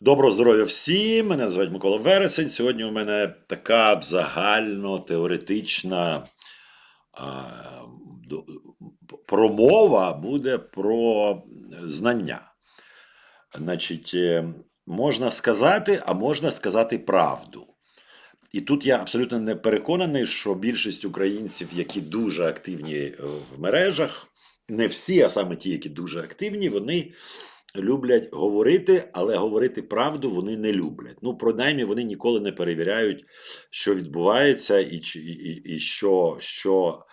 Доброго здоров'я всім! Мене звуть Микола Вересень. Сьогодні у мене така загально-теоретична а, до- промова буде про знання. Значить, е, можна сказати, а можна сказати правду. І тут я абсолютно не переконаний, що більшість українців, які дуже активні е, в мережах, не всі, а саме ті, які дуже активні, вони люблять говорити, але говорити правду вони не люблять. Ну, принаймні, вони ніколи не перевіряють, що відбувається, і, і, і що, що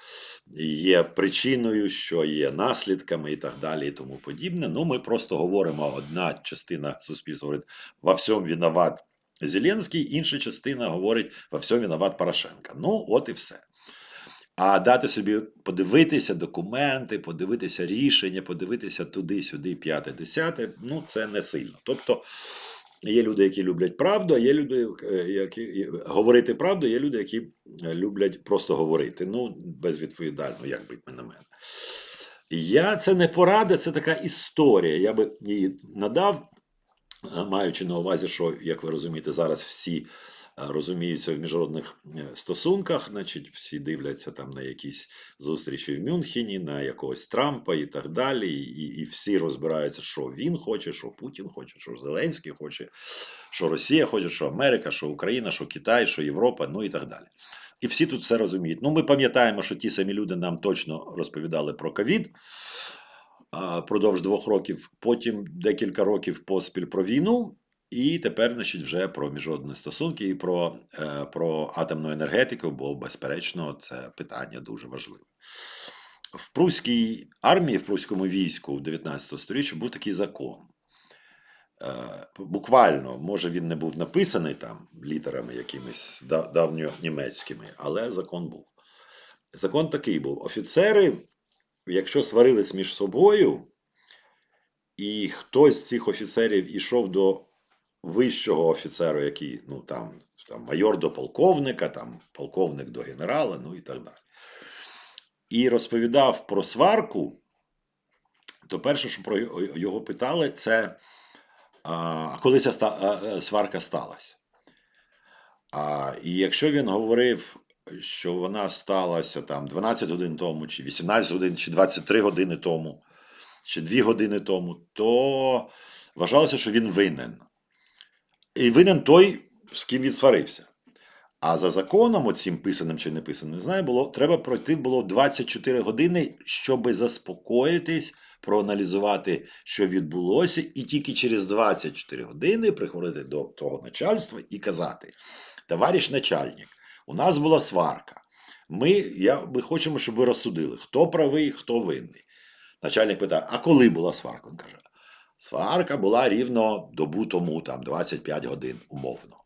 є причиною, що є наслідками і так далі, і тому подібне. Ну, ми просто говоримо, одна частина суспільства говорить, во всьому виноват Зеленський, інша частина говорить, во всьому виноват Порошенко. Ну, от і все. А дати собі подивитися документи, подивитися рішення, подивитися туди-сюди, п'яте, десяте, ну це не сильно. Тобто є люди, які люблять правду, а є люди, е, які говорити правду, є люди, які е, люблять просто говорити. Ну, безвідповідально, як би на мене. Я це не порада, це така історія. Я би її надав, е, маючи на увазі, що, як ви розумієте, зараз всі розуміються в міжнародних е, стосунках, значить, всі дивляться там на якісь зустрічі в Мюнхені, на якогось Трампа і так далі. І, і всі розбираються, що він хоче, що Путін хоче, що Зеленський хоче, що Росія хоче, що Америка, що Україна, що Китай, що Європа, ну і так далі. І всі тут все розуміють. Ну, ми пам'ятаємо, що ті самі люди нам точно розповідали про ковід продовж двох років, потім декілька років поспіль про війну, і тепер, значить, вже про міжнародні стосунки і про, е, про атомну енергетику, бо, безперечно, це питання дуже важливе. В прусській армії, в прусському війську у 19 столітті був такий закон. Е, Буквально, може, він не був написаний там літерами якимись давньонімецькими, але закон був. Закон такий був: офіцери, якщо сварились між собою, і хтось з цих офіцерів ішов до вищого офіцера, який, ну там, там майор до полковника, там полковник до генерала, ну і так далі. І розповідав про сварку, то перше, що про його- питали, це а коли ця е, сварка сталася. А, і якщо він говорив, що вона сталася там 12 годин тому, чи 18 годин, чи 23 години тому, чи 2 години тому, то вважалося, що він винен. І винен той, з ким він сварився. А за законом, оцим писаним чи не писаним, не знаю, було, треба пройти було 24 години, щоб заспокоїтись, проаналізувати, що відбулося, і тільки через 24 години приходити до того начальства і казати: товариш начальник, у нас була сварка. Ми, я, ми хочемо, щоб ви розсудили, хто правий, хто винний. Начальник питає: а коли була сварка? Він каже: сварка була рівно добу тому, там 25 годин, умовно.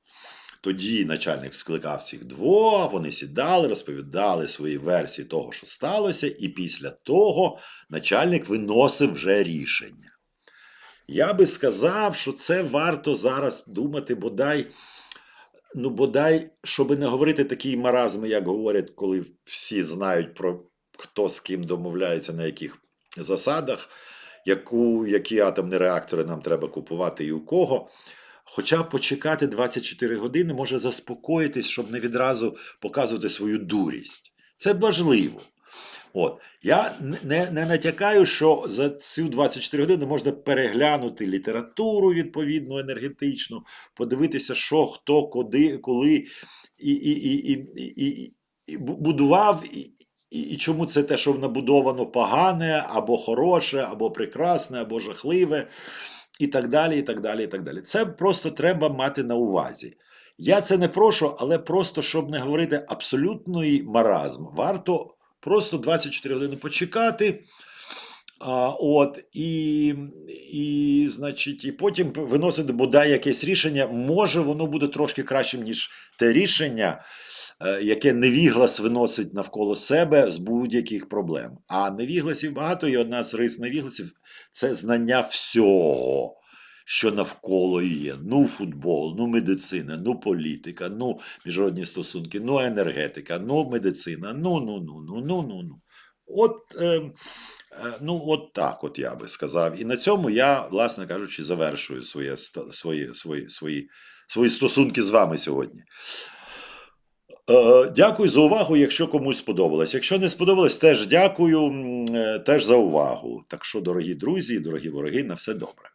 Тоді начальник скликав цих двох, вони сідали, розповідали свої версії того, що сталося, і після того начальник виносив вже рішення. Я би сказав, що це варто зараз думати, бодай, ну, бодай, щоб не говорити такі маразми, як говорять, коли всі знають про хто з ким домовляється, на яких засадах, яку, які атомні реактори нам треба купувати і у кого. Хоча почекати 24 години може заспокоїтись, щоб не відразу показувати свою дурість. Це важливо. От. Я не, не натякаю, що за цю 24 години можна переглянути літературу відповідну енергетичну, подивитися, що, хто, куди, коли і, і, і, і, і, і, будував, і, і чому це те, що набудовано погане, або хороше, або прекрасне, або жахливе і так далі, і так далі, і так далі. Це просто треба мати на увазі. Я це не прошу, але просто щоб не говорити абсолютний маразм, варто просто 24 години почекати. А, от, і, і, значить, і потім виносити бодай якесь рішення. Може, воно буде трошки кращим, ніж те рішення, яке невіглас виносить навколо себе з будь-яких проблем. А невігласів багато, і одна з рис невігласів це знання всього, що навколо є. Ну, футбол, ну медицина, ну політика, ну міжнародні стосунки, ну енергетика, ну медицина, ну, ну, ну, ну, ну, ну, ну. От, е, е, ну, от так, от я би сказав. І на цьому я, власне кажучи, завершую своє, свої, свої, свої, свої стосунки з вами сьогодні. Е, Дякую за увагу, якщо комусь сподобалось. Якщо не сподобалось, теж дякую, е, теж за увагу. Так що, дорогі друзі, дорогі вороги, на все добре.